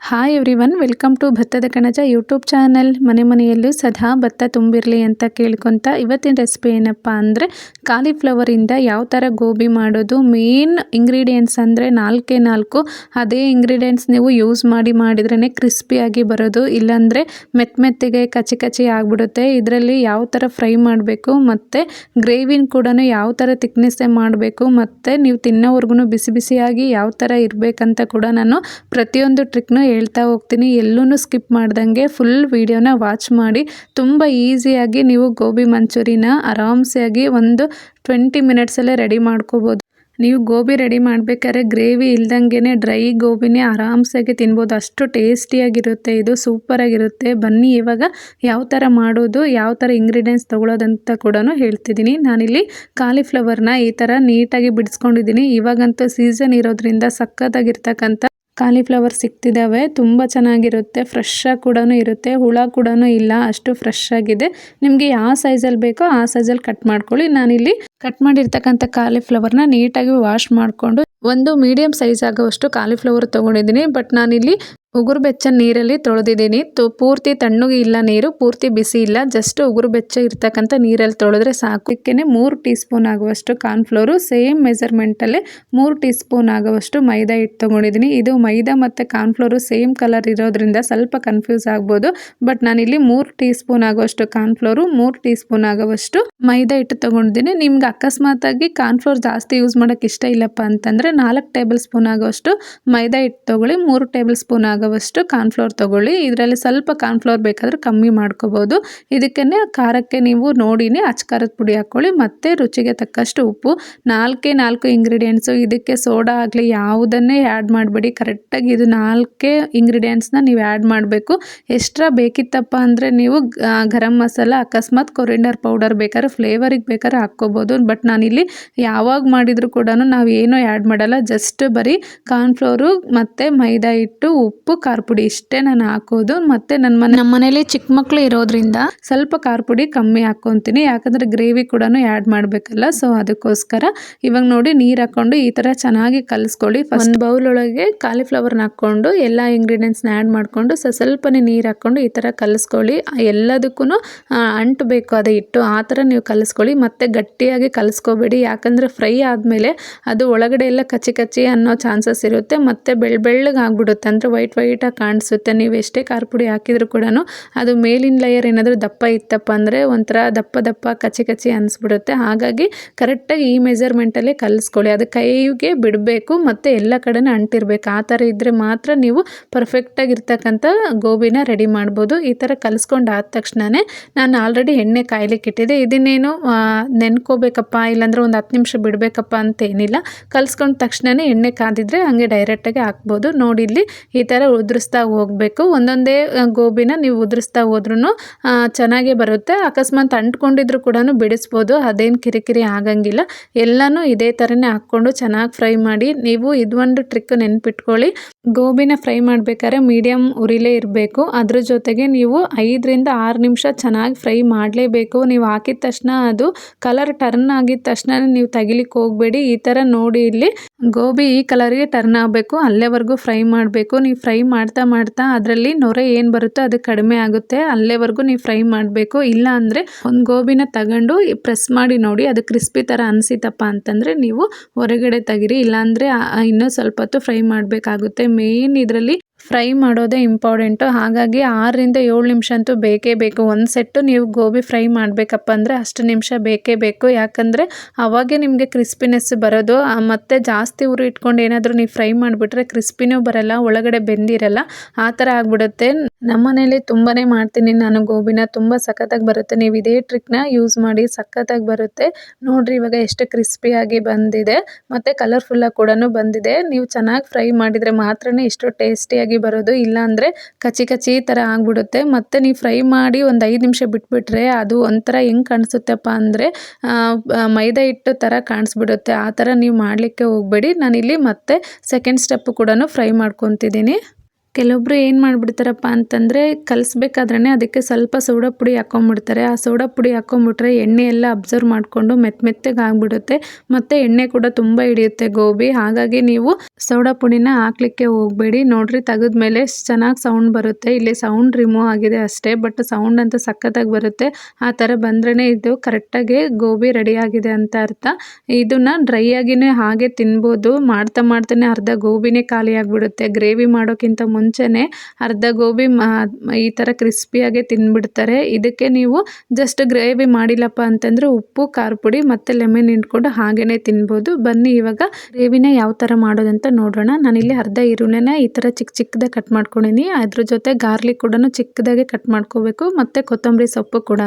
Hi everyone welcome to Bhattada Kanaja YouTube channel ಮನೆ ಮನೆಯಲ್ಲೂ ಸದಾ ಭತ್ತ ತುಂಬಿರಲಿ ಅಂತ ಕೇಳ್ಕೊತ ಇವತ್ತಿನ ರೆಸಿಪಿ ಏನಪ್ಪ ಅಂದರೆ ಕಾಲಿಫ್ಲವರಿಂದ ಯಾವ ಥರ ಗೋಬಿ ಮಾಡೋದು ಮೇನ್ ಇಂಗ್ರೀಡಿಯೆಂಟ್ಸ್ ಅಂದರೆ ನಾಲ್ಕೇ ನಾಲ್ಕು, ಅದೇ ಇಂಗ್ರೀಡಿಯೆಂಟ್ಸ್ ನೀವು ಯೂಸ್ ಮಾಡಿ ಮಾಡಿದ್ರೇ ಕ್ರಿಸ್ಪಿಯಾಗಿ ಬರೋದು, ಇಲ್ಲಾಂದರೆ ಮೆತ್ತ ಮೆತ್ತಗೆ ಕಚಿ ಕಚಿ ಆಗಿಬಿಡುತ್ತೆ. ಇದರಲ್ಲಿ ಯಾವ ಥರ ಫ್ರೈ ಮಾಡಬೇಕು, ಮತ್ತು ಗ್ರೇವಿನ ಕೂಡ ಯಾವ ಥರ ತಿಕ್ನೆಸ್ಸೇ ಮಾಡಬೇಕು, ಮತ್ತು ನೀವು ತಿನ್ನೋವರೆಗೂ ಬಿಸಿ ಬಿಸಿಯಾಗಿ ಯಾವ ಥರ ಇರಬೇಕಂತ ಕೂಡ ನಾನು ಪ್ರತಿಯೊಂದು ಟ್ರಿಕ್ನು ಹೇಳ್ತಾ ಹೋಗ್ತೀನಿ. ಎಲ್ಲೂ ಸ್ಕಿಪ್ ಮಾಡ್ದಂಗೆ ಫುಲ್ ವೀಡಿಯೋನ ವಾಚ್ ಮಾಡಿ. ತುಂಬ ಈಸಿಯಾಗಿ ನೀವು ಗೋಬಿ ಮಂಚೂರಿನ ಆರಾಮ್ಸೆಯಾಗಿ ಒಂದು ಟ್ವೆಂಟಿ ಮಿನಿಟ್ಸಲ್ಲೇ ರೆಡಿ ಮಾಡ್ಕೋಬೋದು. ನೀವು ಗೋಬಿ ರೆಡಿ ಮಾಡಬೇಕಾದ್ರೆ ಗ್ರೇವಿ ಇಲ್ದಂಗೆ ಡ್ರೈ ಗೋಬಿನೇ ಆರಾಮ್ಸಾಗಿ ತಿನ್ಬೋದು. ಅಷ್ಟು ಟೇಸ್ಟಿಯಾಗಿರುತ್ತೆ ಇದು, ಸೂಪರಾಗಿರುತ್ತೆ. ಬನ್ನಿ ಇವಾಗ ಯಾವ ಥರ ಮಾಡೋದು, ಯಾವ ಥರ ಇಂಗ್ರೀಡಿಯೆಂಟ್ಸ್ ತೊಗೊಳೋದಂತ ಕೂಡ ಹೇಳ್ತಿದ್ದೀನಿ. ನಾನಿಲ್ಲಿ ಕಾಲಿಫ್ಲವರ್ನ ಈ ಥರ ನೀಟಾಗಿ ಬಿಡಿಸ್ಕೊಂಡಿದ್ದೀನಿ. ಇವಾಗಂತೂ ಸೀಸನ್ ಇರೋದ್ರಿಂದ ಸಖತ್ತಾಗಿರ್ತಕ್ಕಂಥ ಕಾಲಿಫ್ಲವರ್ ಸಿಗ್ತಿದ್ದಾವೆ, ತುಂಬ ಚೆನ್ನಾಗಿರುತ್ತೆ ಫ್ರೆಶ್ ಆಗಿ ಕೂಡ ಇರುತ್ತೆ, ಹುಳ ಕೂಡ ಇಲ್ಲ, ಅಷ್ಟು ಫ್ರೆಶ್ ಆಗಿದೆ ನಿಮಗೆ ಯಾವ ಸೈಜಲ್ಲಿ ಬೇಕೋ ಆ ಸೈಜಲ್ಲಿ ಕಟ್ ಮಾಡ್ಕೊಳ್ಳಿ. ನಾನಿಲ್ಲಿ ಕಟ್ ಮಾಡಿರ್ತಕ್ಕಂಥ ಕಾಲಿಫ್ಲವರ್ನ ನೀಟಾಗಿ ವಾಶ್ ಮಾಡಿಕೊಂಡು ಒಂದು ಮೀಡಿಯಂ ಸೈಜ್ ಆಗುವಷ್ಟು ಕಾಲಿಫ್ಲವರ್ ತೊಗೊಂಡಿದ್ದೀನಿ. ಬಟ್ ನಾನಿಲ್ಲಿ ಉಗುರು ಬೆಚ್ಚ ನೀರಲ್ಲಿ ತೊಳೆದಿದ್ದೀನಿ. ತು, ಪೂರ್ತಿ ತಣ್ಣಗೆ ಇಲ್ಲ ನೀರು, ಪೂರ್ತಿ ಬಿಸಿ ಇಲ್ಲ ಜಸ್ಟ್ ಉಗುರು ಬೆಚ್ಚ ಇರ್ತಕ್ಕಂಥ ನೀರಲ್ಲಿ ತೊಳೆದ್ರೆ ಸಾಕು. ಇದಕ್ಕೆ ಮೂರು ಟೀ ಸ್ಪೂನ್ ಆಗುವಷ್ಟು ಕಾರ್ನ್ಫ್ಲೋರು ಸೇಮ್ ಮೆಸರ್ಮೆಂಟಲ್ಲೇ ಮೂರು ಟೀ ಸ್ಪೂನ್ ಆಗುವಷ್ಟು ಮೈದಾ ಹಿಟ್ಟು ತೊಗೊಂಡಿದ್ದೀನಿ. ಇದು ಮೈದಾ ಮತ್ತು ಕಾರ್ನ್ಫ್ಲೋರು ಸೇಮ್ ಕಲರ್ ಇರೋದ್ರಿಂದ ಸ್ವಲ್ಪ ಕನ್ಫ್ಯೂಸ್ ಆಗ್ಬೋದು. ಬಟ್ ನಾನಿಲ್ಲಿ ಮೂರು ಟೀ ಸ್ಪೂನ್ ಆಗುವಷ್ಟು ಕಾರ್ನ್ಫ್ಲೋರು ಮೂರು ಟೀ ಸ್ಪೂನ್ ಆಗುವಷ್ಟು ಮೈದಾ ಹಿಟ್ಟು ತೊಗೊಂಡಿದ್ದೀನಿ. ನಿಮ್ಗೆ ಅಕಸ್ಮಾತಾಗಿ ಕಾರ್ನ್ಫ್ಲೋರ್ ಜಾಸ್ತಿ ಯೂಸ್ ಮಾಡೋಕ್ಕೆ ಇಷ್ಟ ಇಲ್ಲಪ್ಪ ಅಂತಂದರೆ ನಾಲ್ಕು ಟೇಬಲ್ ಸ್ಪೂನ್ ಆಗುವಷ್ಟು ಮೈದಾ ಹಿಟ್ಟು ತೊಗೊಳ್ಳಿ, ಮೂರು ಟೇಬಲ್ ಸ್ಪೂನ್ ಆಗುವಷ್ಟು ಕಾರ್ನ್ಫ್ಲೋರ್ ತೊಗೊಳ್ಳಿ. ಇದರಲ್ಲಿ ಸ್ವಲ್ಪ ಕಾರ್ನ್ಫ್ಲೋರ್ ಬೇಕಾದರೆ ಕಮ್ಮಿ ಮಾಡ್ಕೋಬೋದು. ಇದಕ್ಕೇ ಖಾರಕ್ಕೆ ನೀವು ನೋಡಿನೇ ಅಚ್ಕಾರದ ಪುಡಿ ಹಾಕ್ಕೊಳ್ಳಿ, ಮತ್ತು ರುಚಿಗೆ ತಕ್ಕಷ್ಟು ಉಪ್ಪು. ನಾಲ್ಕೇ ನಾಲ್ಕು ಇಂಗ್ರೀಡಿಯೆಂಟ್ಸು ಇದಕ್ಕೆ ಸೋಡಾ ಆಗಲಿ ಯಾವುದನ್ನೇ ಆ್ಯಡ್ ಮಾಡಬೇಡಿ. ಕರೆಕ್ಟಾಗಿ ಇದು ನಾಲ್ಕೇ ಇಂಗ್ರೀಡಿಯೆಂಟ್ಸ್ನ ನೀವು ಆ್ಯಡ್ ಮಾಡಬೇಕು. ಎಕ್ಸ್ಟ್ರಾ ಬೇಕಿತ್ತಪ್ಪ ಅಂದರೆ ನೀವು ಗರಂ ಮಸಾಲ, ಅಕಸ್ಮಾತ್ ಕೊರಿಂಡರ್ ಪೌಡರ್ ಬೇಕಾದ್ರೆ ಫ್ಲೇವರಿಗೆ ಬೇಕಾದ್ರೆ ಹಾಕ್ಕೋಬೋದು. ಬಟ್ ನಾನಿಲ್ಲಿ ಯಾವಾಗ ಮಾಡಿದರೂ ಕೂಡ ನಾವು ಏನೂ ಆ್ಯಡ್ ಮಾಡಲ್ಲ. ಜಸ್ಟ್ ಬರೀ ಕಾರ್ನ್ಫ್ಲೋರು ಮತ್ತು ಮೈದಾ ಹಿಟ್ಟು, ಉಪ್ಪು ಉಪ್ಪು ಖಾರ ಪುಡಿ ಇಷ್ಟೇ ನಾನು ಹಾಕೋದು. ಮತ್ತೆ ನನ್ನ ಮನೆ ನಮ್ಮ ಮನೇಲಿ ಚಿಕ್ಕ ಮಕ್ಕಳು ಇರೋದ್ರಿಂದ ಸ್ವಲ್ಪ ಖಾರ ಪುಡಿ ಕಮ್ಮಿ ಹಾಕ್ಕೊತೀನಿ ಯಾಕಂದ್ರೆ ಗ್ರೇವಿ ಕೂಡ ಆ್ಯಡ್ ಮಾಡಬೇಕಲ್ಲ, ಸೊ ಅದಕ್ಕೋಸ್ಕರ ಇವಾಗ ನೋಡಿ ನೀರು ಹಾಕೊಂಡು ಈ ಥರ ಚೆನ್ನಾಗಿ ಕಲಿಸ್ಕೊಳ್ಳಿ. ಫಸ್ಟ್ ಬೌಲ್ ಒಳಗೆ ಕಾಲಿಫ್ಲವರ್ನ ಹಾಕ್ಕೊಂಡು ಎಲ್ಲ ಇಂಗ್ರೀಡಿಯೆಂಟ್ಸ್ನ ಆ್ಯಡ್ ಮಾಡಿಕೊಂಡು, ಸೊ ಸ್ವಲ್ಪನೇ ನೀರು ಹಾಕ್ಕೊಂಡು ಈ ಥರ ಕಲಿಸ್ಕೊಳ್ಳಿ. ಎಲ್ಲದಕ್ಕೂ ಅಂಟಬೇಕು ಅದೇ ಇಟ್ಟು ಆ ಥರ ನೀವು ಕಲಿಸ್ಕೊಳ್ಳಿ. ಮತ್ತೆ ಗಟ್ಟಿಯಾಗಿ ಕಲಿಸ್ಕೋಬೇಡಿ. ಯಾಕಂದರೆ ಫ್ರೈ ಆದಮೇಲೆ ಅದು ಒಳಗಡೆ ಎಲ್ಲ ಕಚ್ಚಿ ಕಚ್ಚಿ ಅನ್ನೋ ಚಾನ್ಸಸ್ ಇರುತ್ತೆ. ಮತ್ತೆ ಬೆಳ್ಳ ಬೆಳ್ಳಗೆ ಅಂದರೆ ವೈಟ್ ವೈಟಾಗಿ ಕಾಣಿಸುತ್ತೆ. ನೀವು ಎಷ್ಟೇ ಖಾರ ಪುಡಿ ಹಾಕಿದರೂ ಕೂಡ ಅದು ಮೇಲಿನ ಲೇಯರ್ ಏನಾದರೂ ದಪ್ಪ ಇತ್ತಪ್ಪ ಅಂದರೆ ಒಂಥರ ದಪ್ಪ ದಪ್ಪ ಕಚ್ಚಿ ಕಚ್ಚಿ ಅನಿಸ್ಬಿಡುತ್ತೆ. ಹಾಗಾಗಿ ಕರೆಕ್ಟಾಗಿ ಈ ಮೆಜರ್ಮೆಂಟಲ್ಲೇ ಕಲಿಸ್ಕೊಳ್ಳಿ. ಅದು ಕೈಗೆ ಬಿಡಬೇಕು ಮತ್ತು ಎಲ್ಲ ಕಡೆನೂ ಅಂಟಿರ್ಬೇಕು. ಆ ಥರ ಇದ್ದರೆ ಮಾತ್ರ ನೀವು ಪರ್ಫೆಕ್ಟಾಗಿರ್ತಕ್ಕಂಥ ಗೋಬಿನ ರೆಡಿ ಮಾಡ್ಬೋದು. ಈ ಥರ ಕಲಿಸ್ಕೊಂಡು ಆದ ತಕ್ಷಣವೇ ನಾನು ಆಲ್ರೆಡಿ ಎಣ್ಣೆ ಕಾಯಲಿಕ್ಕೆ ಇಟ್ಟಿದ್ದೆ. ಇದನ್ನೇನು ನೆನ್ಕೋಬೇಕಪ್ಪ, ಇಲ್ಲಾಂದ್ರೆ ಒಂದು ಹತ್ತು ನಿಮಿಷ ಬಿಡಬೇಕಪ್ಪ ಅಂತೇನಿಲ್ಲ. ಕಲಿಸ್ಕೊಂಡ ತಕ್ಷಣವೇ ಎಣ್ಣೆ ಕಾದಿದ್ರೆ ಹಂಗೆ ಡೈರೆಕ್ಟಾಗಿ ಹಾಕ್ಬೋದು. ನೋಡಿ ಇಲ್ಲಿ ಈ ಥರ ಉದುರಿಸ್ತಾ ಹೋಗಬೇಕು. ಒಂದೊಂದೇ ಗೋಬಿನ ನೀವು ಉದುರಿಸ್ತಾ ಹೋದ್ರೂ ಚೆನ್ನಾಗೇ ಬರುತ್ತೆ. ಅಕಸ್ಮಾತ್ ಅಂಟ್ಕೊಂಡಿದ್ರು ಕೂಡ ಬಿಡಿಸ್ಬೋದು. ಅದೇನು ಕಿರಿಕಿರಿ ಆಗಂಗಿಲ್ಲ. ಎಲ್ಲನೂ ಇದೇ ಥರನೇ ಹಾಕ್ಕೊಂಡು ಚೆನ್ನಾಗಿ ಫ್ರೈ ಮಾಡಿ, ನೀವು ಇದೊಂದು ಟ್ರಿಕ್ ನೆನ್ಪಿಟ್ಕೊಳ್ಳಿ. ಗೋಬಿನ ಫ್ರೈ ಮಾಡಬೇಕಾದ್ರೆ ಮೀಡಿಯಮ್ ಉರಿಲೇ ಇರಬೇಕು. ಅದ್ರ ಜೊತೆಗೆ ನೀವು ಐದರಿಂದ ಆರು ನಿಮಿಷ ಚೆನ್ನಾಗಿ ಫ್ರೈ ಮಾಡಲೇಬೇಕು. ನೀವು ಹಾಕಿದ ತಕ್ಷಣ ಅದು ಕಲರ್ ಟರ್ನ್ ಆಗಿದ ತಕ್ಷಣ ನೀವು ತೆಗಿಲಿಕ್ಕೆ ಹೋಗಬೇಡಿ. ಈ ಥರ ನೋಡಿ ಇಲ್ಲಿ ಗೋಬಿ ಈ ಕಲರ್ಗೆ ಟರ್ನ್ ಆಗಬೇಕು. ಅಲ್ಲೇವರೆಗೂ ಫ್ರೈ ಮಾಡಬೇಕು. ನೀವು ಫ್ರೈ ಮಾಡ್ತಾ ಮಾಡ್ತಾ ಅದರಲ್ಲಿ ನೊರೆ ಏನು ಬರುತ್ತೋ ಅದು ಕಡಿಮೆ ಆಗುತ್ತೆ. ಅಲ್ಲೇವರೆಗೂ ನೀವು ಫ್ರೈ ಮಾಡಬೇಕು. ಇಲ್ಲ ಅಂದರೆ ಒಂದು ಗೋಬಿನ ತಗೊಂಡು ಪ್ರೆಸ್ ಮಾಡಿ ನೋಡಿ, ಅದು ಕ್ರಿಸ್ಪಿ ಥರ ಅನಿಸಿತಪ್ಪ ಅಂತಂದರೆ ನೀವು ಹೊರಗಡೆ ತೆಗಿರಿ. ಇಲ್ಲಾಂದರೆ ಇನ್ನೂ ಸ್ವಲ್ಪ ಹೊತ್ತು ಫ್ರೈ ಮಾಡಬೇಕಾಗುತ್ತೆ. ಮೇಯ್ನ್ ಇದರಲ್ಲಿ ಫ್ರೈ ಮಾಡೋದೇ ಇಂಪಾರ್ಟೆಂಟು. ಹಾಗಾಗಿ ಆರರಿಂದ ಏಳು ನಿಮಿಷ ಅಂತೂ ಬೇಕೇ ಬೇಕು. ಒಂದು ಸೆಟ್ಟು ನೀವು ಗೋಬಿ ಫ್ರೈ ಮಾಡಬೇಕಪ್ಪ ಅಂದರೆ ಅಷ್ಟು ನಿಮಿಷ ಬೇಕೇ ಬೇಕು. ಯಾಕಂದರೆ ಅವಾಗೆ ನಿಮಗೆ ಕ್ರಿಸ್ಪಿನೆಸ್ ಬರೋದು ಮತ್ತು ಜಾಸ್ತಿ ಉರಿ ಇಟ್ಕೊಂಡು ಏನಾದರೂ ನೀವು ಫ್ರೈ ಮಾಡಿಬಿಟ್ರೆ ಕ್ರಿಸ್ಪಿನೂ ಬರಲ್ಲ, ಒಳಗಡೆ ಬೆಂದಿರಲ್ಲ, ಆ ಥರ ಆಗಿಬಿಡುತ್ತೆ. ನಮ್ಮ ಮನೇಲಿ ತುಂಬಾ ಮಾಡ್ತೀನಿ ನಾನು ಗೋಬಿನ. ತುಂಬ ಸಖತ್ತಾಗಿ ಬರುತ್ತೆ. ನೀವು ಇದೇ ಟ್ರಿಕ್ನ ಯೂಸ್ ಮಾಡಿ ಸಖತ್ತಾಗಿ ಬರುತ್ತೆ. ನೋಡಿರಿ ಇವಾಗ ಎಷ್ಟು ಕ್ರಿಸ್ಪಿಯಾಗಿ ಬಂದಿದೆ. ಮತ್ತು ಕಲರ್ಫುಲ್ಲಾಗಿ ಕೂಡ ಬಂದಿದೆ. ನೀವು ಚೆನ್ನಾಗಿ ಫ್ರೈ ಮಾಡಿದರೆ ಮಾತ್ರ ಇಷ್ಟು ಟೇಸ್ಟಿಯಾಗಿ ಬರೋದು ಇಲ್ಲಾಂದರೆ ಕಚಿ ಕಚ್ಚಿ ಥರ ಆಗಿಬಿಡುತ್ತೆ. ಮತ್ತು ನೀವು ಫ್ರೈ ಮಾಡಿ ಒಂದು ಐದು ನಿಮಿಷ ಬಿಟ್ಬಿಟ್ರೆ ಅದು ಒಂಥರ ಹೆಂಗೆ ಕಾಣಿಸುತ್ತಪ್ಪ ಅಂದರೆ ಮೈದಾ ಹಿಟ್ಟು ಥರ ಕಾಣಿಸ್ಬಿಡುತ್ತೆ. ಆ ಥರ ನೀವು ಮಾಡಲಿಕ್ಕೆ ಹೋಗಬೇಡಿ. ನಾನಿಲ್ಲಿ ಮತ್ತೆ ಸೆಕೆಂಡ್ ಸ್ಟೆಪ್ ಕೂಡ ಫ್ರೈ ಮಾಡ್ಕೊತಿದ್ದೀನಿ. ಕೆಲವೊಬ್ರು ಏನು ಮಾಡಿಬಿಡ್ತಾರಪ್ಪ ಅಂತಂದರೆ ಕಲಿಸ್ಬೇಕಾದ್ರೆ ಅದಕ್ಕೆ ಸ್ವಲ್ಪ ಸೋಡಾ ಪುಡಿ ಹಾಕ್ಕೊಂಬಿಡ್ತಾರೆ ಆ ಸೋಡಾ ಪುಡಿ ಹಾಕೊಂಡ್ಬಿಟ್ರೆ ಎಣ್ಣೆ ಎಲ್ಲ ಅಬ್ಸರ್ವ್ ಮಾಡಿಕೊಂಡು ಮೆತ್ತ ಮೆತ್ತಗೆ ಆಗಿಬಿಡುತ್ತೆ. ಮತ್ತು ಎಣ್ಣೆ ಕೂಡ ತುಂಬ ಹಿಡಿಯುತ್ತೆ ಗೋಬಿ. ಹಾಗಾಗಿ ನೀವು ಸೋಡಾ ಪುಡಿನ ಹಾಕ್ಲಿಕ್ಕೆ ಹೋಗಬೇಡಿ. ನೋಡ್ರಿ ತೆಗೆದ್ಮೇಲೆ ಚೆನ್ನಾಗಿ ಸೌಂಡ್ ಬರುತ್ತೆ. ಇಲ್ಲಿ ಸೌಂಡ್ ರಿಮೂವ್ ಆಗಿದೆ ಅಷ್ಟೇ, ಬಟ್ ಸೌಂಡ್ ಅಂತ ಸಖತ್ತಾಗಿ ಬರುತ್ತೆ. ಆ ಥರ ಬಂದ್ರೇ ಇದು ಕರೆಕ್ಟಾಗಿ ಗೋಬಿ ರೆಡಿ ಆಗಿದೆ ಅಂತ ಅರ್ಥ. ಇದನ್ನ ಡ್ರೈ ಆಗಿನೇ ಹಾಗೆ ತಿನ್ಬೋದು. ಮಾಡ್ತಾ ಮಾಡ್ತಾನೆ ಅರ್ಧ ಗೋಬಿನೇ ಖಾಲಿ ಆಗಿಬಿಡುತ್ತೆ. ಗ್ರೇವಿ ಮಾಡೋಕ್ಕಿಂತ ಮುಂಚೆನೇ ಅರ್ಧ ಗೋಬಿ ಈ ಥರ ಕ್ರಿಸ್ಪಿಯಾಗೆ ತಿಂದ್ಬಿಡ್ತಾರೆ ಇದಕ್ಕೆ ನೀವು ಜಸ್ಟ್ ಗ್ರೇವಿ ಮಾಡಿಲ್ಲಪ್ಪ ಅಂತಂದರೆ ಉಪ್ಪು, ಖಾರ ಪುಡಿ ಮತ್ತು ಲೆಮನ್ ಇಟ್ಕೊಂಡು ಹಾಗೇ ತಿನ್ಬೋದು. ಬನ್ನಿ ಇವಾಗ ಗ್ರೇವಿನ ಯಾವ ಥರ ಮಾಡೋದಂತ ನೋಡೋಣ. ನಾನಿಲ್ಲಿ ಅರ್ಧ ಈರುಳ್ಳಿನ ಈ ಥರ ಚಿಕ್ಕ ಚಿಕ್ಕದಾಗಿ ಕಟ್ ಮಾಡ್ಕೊಂಡಿನಿ. ಅದ್ರ ಜೊತೆ ಗಾರ್ಲಿಕ್ ಕೂಡ ಚಿಕ್ಕದಾಗೆ ಕಟ್ ಮಾಡ್ಕೋಬೇಕು ಮತ್ತು ಕೊತ್ತಂಬರಿ ಸೊಪ್ಪು ಕೂಡ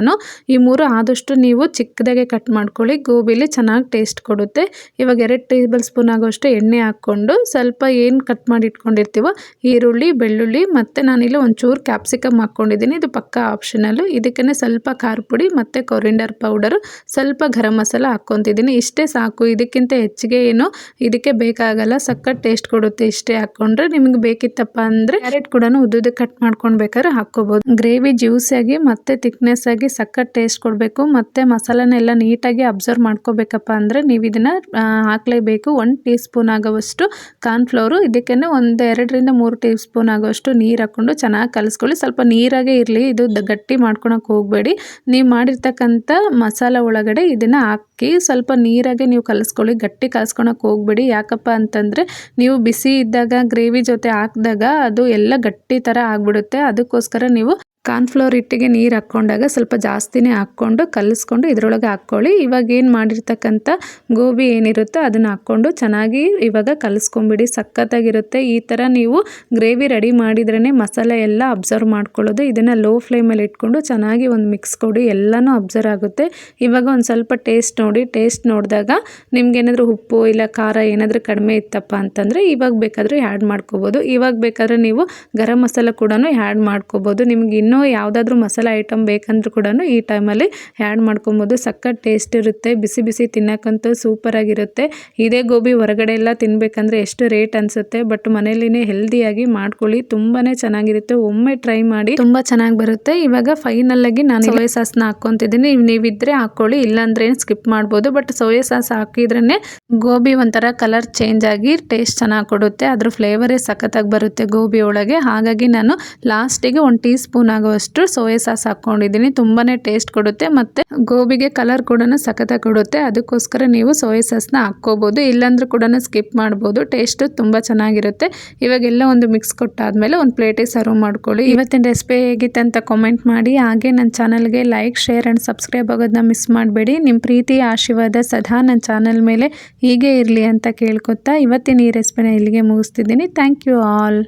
ಈ ಮೂರು ಆದಷ್ಟು ನೀವು ಚಿಕ್ಕದಾಗೆ ಕಟ್ ಮಾಡ್ಕೊಳ್ಳಿ. ಗೋಬಿಲಿ ಚೆನ್ನಾಗಿ ಟೇಸ್ಟ್ ಕೊಡುತ್ತೆ. ಇವಾಗ ಎರಡು ಟೇಬಲ್ ಸ್ಪೂನ್ ಆಗೋಷ್ಟು ಎಣ್ಣೆ ಹಾಕ್ಕೊಂಡು ಸ್ವಲ್ಪ ಏನು ಕಟ್ ಮಾಡಿ ಇಟ್ಕೊಂಡಿರ್ತೀವೋ ಈರುಳ್ಳಿ ಬೆಳ್ಳುಳ್ಳಿ ಮತ್ತು ನಾನಿಲ್ಲಿ ಒಂಚೂರು ಕ್ಯಾಪ್ಸಿಕಮ್ ಹಾಕ್ಕೊಂಡಿದ್ದೀನಿ. ಇದು ಪಕ್ಕ ಆಪ್ಷನಲ್ಲು ಇದಕ್ಕೇ ಸ್ವಲ್ಪ ಖಾರ ಪುಡಿ ಮತ್ತು ಕೊರಿಂಡರ್ ಪೌಡರು ಸ್ವಲ್ಪ ಗರಂ ಮಸಾಲ ಹಾಕ್ಕೊತಿದ್ದೀನಿ ಇಷ್ಟೇ ಸಾಕು. ಇದಕ್ಕಿಂತ ಹೆಚ್ಚಿಗೆ ಏನು ಇದಕ್ಕೆ ಬೇಕಾಗಲ್ಲ. ಸಖತ್ ಟೇಸ್ಟ್ ಕೊಡುತ್ತೆ ಇಷ್ಟೇ ಹಾಕ್ಕೊಂಡ್ರೆ. ನಿಮ್ಗೆ ಬೇಕಿತ್ತಪ್ಪ ಅಂದರೆ ಕ್ಯಾರೆಟ್ ಕೂಡ ಉದ್ದುದಕ್ಕೆ ಕಟ್ ಮಾಡ್ಕೊಂಡು ಬೇಕಾದ್ರೆ ಹಾಕ್ಕೋಬೋದು ಗ್ರೇವಿ ಜ್ಯೂಸಿಯಾಗಿ ಮತ್ತು ಥಿಕ್ನೆಸ್ ಆಗಿ ಸಖತ್ ಟೇಸ್ಟ್ ಕೊಡಬೇಕು. ಮತ್ತು ಮಸಾಲನೆಲ್ಲ ನೀಟಾಗಿ ಅಬ್ಸರ್ವ್ ಮಾಡ್ಕೋಬೇಕಪ್ಪ ಅಂದರೆ ನೀವು ಇದನ್ನು ಹಾಕಲೇಬೇಕು. ಒಂದು ಟೀ ಸ್ಪೂನ್ ಆಗೋವಷ್ಟು ಕಾರ್ನ್ಫ್ಲೋರು ಇದಕ್ಕೇ ಒಂದು ಎರಡರಿಂದ ಮೂರು ಟೀ ಆಗೋಷ್ಟು ನೀರು ಹಾಕ್ಕೊಂಡು ಚೆನ್ನಾಗಿ ಕಲಿಸ್ಕೊಳ್ಳಿ. ಸ್ವಲ್ಪ ನೀರಾಗೇ ಇರಲಿ, ಇದು ಗಟ್ಟಿ ಮಾಡ್ಕೊಳಕ್ಕೆ ಹೋಗಬೇಡಿ. ನೀವು ಮಾಡಿರ್ತಕ್ಕಂಥ ಮಸಾಲ ಒಳಗಡೆ ಇದನ್ನು ಹಾಕಿ ಸ್ವಲ್ಪ ನೀರಾಗೆ ನೀವು ಕಲಿಸ್ಕೊಳ್ಳಿ. ಗಟ್ಟಿ ಕಲಿಸ್ಕೊಳಕ್ಕೆ ಹೋಗಬೇಡಿ. ಯಾಕಪ್ಪ ಅಂತಂದರೆ ನೀವು ಬಿಸಿ ಇದ್ದಾಗ, ಗ್ರೇವಿ ಜೊತೆ ಹಾಕಿದಾಗ ಅದು ಎಲ್ಲ ಗಟ್ಟಿ ಥರ ಆಗಿಬಿಡುತ್ತೆ. ಅದಕ್ಕೋಸ್ಕರ ನೀವು ಕಾರ್ನ್ಫ್ಲೋರ್ ಹಿಟ್ಟಿಗೆ ನೀರು ಹಾಕ್ಕೊಂಡಾಗ ಸ್ವಲ್ಪ ಜಾಸ್ತಿನೇ ಹಾಕ್ಕೊಂಡು ಕಲಿಸ್ಕೊಂಡು ಇದರೊಳಗೆ ಹಾಕ್ಕೊಳ್ಳಿ. ಇವಾಗ ಏನು ಮಾಡಿರ್ತಕ್ಕಂಥ ಗೋಬಿ ಏನಿರುತ್ತೋ ಅದನ್ನು ಹಾಕ್ಕೊಂಡು ಚೆನ್ನಾಗಿ ಇವಾಗ ಕಲಿಸ್ಕೊಂಬಿಡಿ. ಸಖತ್ತಾಗಿರುತ್ತೆ. ಈ ಥರ ನೀವು ಗ್ರೇವಿ ರೆಡಿ ಮಾಡಿದ್ರೇ ಮಸಾಲೆ ಎಲ್ಲ ಅಬ್ಸರ್ವ್ ಮಾಡ್ಕೊಳ್ಳೋದು. ಇದನ್ನು ಲೋ ಫ್ಲೇಮಲ್ಲಿ ಇಟ್ಕೊಂಡು ಚೆನ್ನಾಗಿ ಒಂದು ಮಿಕ್ಸ್ ಕೊಡಿ. ಎಲ್ಲನೂ ಅಬ್ಸರ್ವ್ ಆಗುತ್ತೆ. ಇವಾಗ ಒಂದು ಸ್ವಲ್ಪ ಟೇಸ್ಟ್ ನೋಡಿ. ಟೇಸ್ಟ್ ನೋಡಿದಾಗ ನಿಮ್ಗೇನಾದರೂ ಉಪ್ಪು ಇಲ್ಲ ಖಾರ ಏನಾದರೂ ಕಡಿಮೆ ಇತ್ತಪ್ಪ ಅಂತಂದರೆ ಇವಾಗ ಬೇಕಾದರೂ ಆ್ಯಡ್ ಮಾಡ್ಕೋಬೋದು. ಇವಾಗ ಬೇಕಾದರೆ ನೀವು ಗರಂ ಮಸಾಲೆ ಕೂಡ ಆ್ಯಡ್ ಮಾಡ್ಕೋಬೋದು. ನಿಮ್ಗೆ ಇನ್ನೂ ಯಾವುದಾದ್ರೂ ಮಸಾಲೆ ಐಟಮ್ ಬೇಕಂದ್ರೂ ಕೂಡ ಈ ಟೈಮಲ್ಲಿ ಆ್ಯಡ್ ಮಾಡ್ಕೊಬೋದು. ಸಖತ್ ಟೇಸ್ಟ್ ಇರುತ್ತೆ, ಬಿಸಿ ಬಿಸಿ ತಿನ್ನೋಕ್ಕಂತೂ ಸೂಪರಾಗಿರುತ್ತೆ ಇದೇ ಗೋಬಿ ಹೊರಗಡೆ ಎಲ್ಲ ತಿನ್ನಬೇಕಂದ್ರೆ ಎಷ್ಟು ರೇಟ್ ಅನಿಸುತ್ತೆ ಬಟ್ ಮನೇಲಿನೇ ಹೆಲ್ದಿಯಾಗಿ ಮಾಡ್ಕೊಳ್ಳಿ ತುಂಬಾ ಚೆನ್ನಾಗಿರುತ್ತೆ. ಒಮ್ಮೆ ಟ್ರೈ ಮಾಡಿ ತುಂಬ ಚೆನ್ನಾಗಿ ಬರುತ್ತೆ. ಇವಾಗ ಫೈನಲ್ಲಾಗಿ ನಾನು ಸೋಯಾ ಸಾಸ್ನ ಹಾಕ್ಕೊತಿದ್ದೀನಿ. ನೀವಿದ್ರೆ ಹಾಕ್ಕೊಳ್ಳಿ, ಇಲ್ಲಾಂದ್ರೆ ಸ್ಕಿಪ್ ಮಾಡ್ಬೋದು ಬಟ್ ಸೋಯಾ ಸಾಸ್ ಹಾಕಿದ್ರೇ ಗೋಬಿ ಒಂಥರ ಕಲರ್ ಚೇಂಜ್ ಆಗಿ ಟೇಸ್ಟ್ ಚೆನ್ನಾಗಿ ಕೊಡುತ್ತೆ. ಅದ್ರ ಫ್ಲೇವರೇ ಸಖತ್ತಾಗಿ ಬರುತ್ತೆ ಗೋಬಿ ಒಳಗೆ. ಹಾಗಾಗಿ ನಾನು ಲಾಸ್ಟಿಗೆ ಒಂದು ಟೀ ಸ್ಪೂನ್ ಆಗುವಷ್ಟು ಸೋಯಾ ಸಾಸ್ ಹಾಕ್ಕೊಂಡಿದ್ದೀನಿ. ತುಂಬಾ ಟೇಸ್ಟ್ ಕೊಡುತ್ತೆ ಮತ್ತು ಗೋಬಿಗೆ ಕಲರ್ ಕೂಡ ಸಖತ್ತಾಗಿ ಕೊಡುತ್ತೆ. ಅದಕ್ಕೋಸ್ಕರ ನೀವು ಸೋಯಾ ಸಾಸ್ನ ಹಾಕ್ಕೋಬೋದು. ಇಲ್ಲಾಂದ್ರೂ ಕೂಡ ಸ್ಕಿಪ್ ಮಾಡ್ಬೋದು. ಟೇಸ್ಟು ತುಂಬ ಚೆನ್ನಾಗಿರುತ್ತೆ. ಇವಾಗೆಲ್ಲ ಒಂದು ಮಿಕ್ಸ್ ಕೊಟ್ಟಾದಮೇಲೆ ಒಂದು ಪ್ಲೇಟಿಗೆ ಸರ್ವ್ ಮಾಡ್ಕೊಳ್ಳಿ. ಇವತ್ತಿನ ರೆಸಿಪಿ ಹೇಗಿತ್ತು ಅಂತ ಕಾಮೆಂಟ್ ಮಾಡಿ. ಹಾಗೆ ನನ್ನ ಚಾನಲ್ಗೆ ಲೈಕ್ ಶೇರ್ ಆ್ಯಂಡ್ ಸಬ್ಸ್ಕ್ರೈಬ್ ಆಗೋದನ್ನ ಮಿಸ್ ಮಾಡಬೇಡಿ. ನಿಮ್ಮ ಪ್ರೀತಿ ಆಶೀರ್ವಾದ ಸದಾ ನನ್ನ ಚಾನಲ್ ಮೇಲೆ ಹೀಗೆ ಇರಲಿ ಅಂತ ಕೇಳ್ಕೊತಾ ಇವತ್ತಿನ ಈ ರೆಸಿಪಿನ ಇಲ್ಲಿಗೆ ಮುಗಿಸ್ತಿದ್ದೀನಿ. Thank you all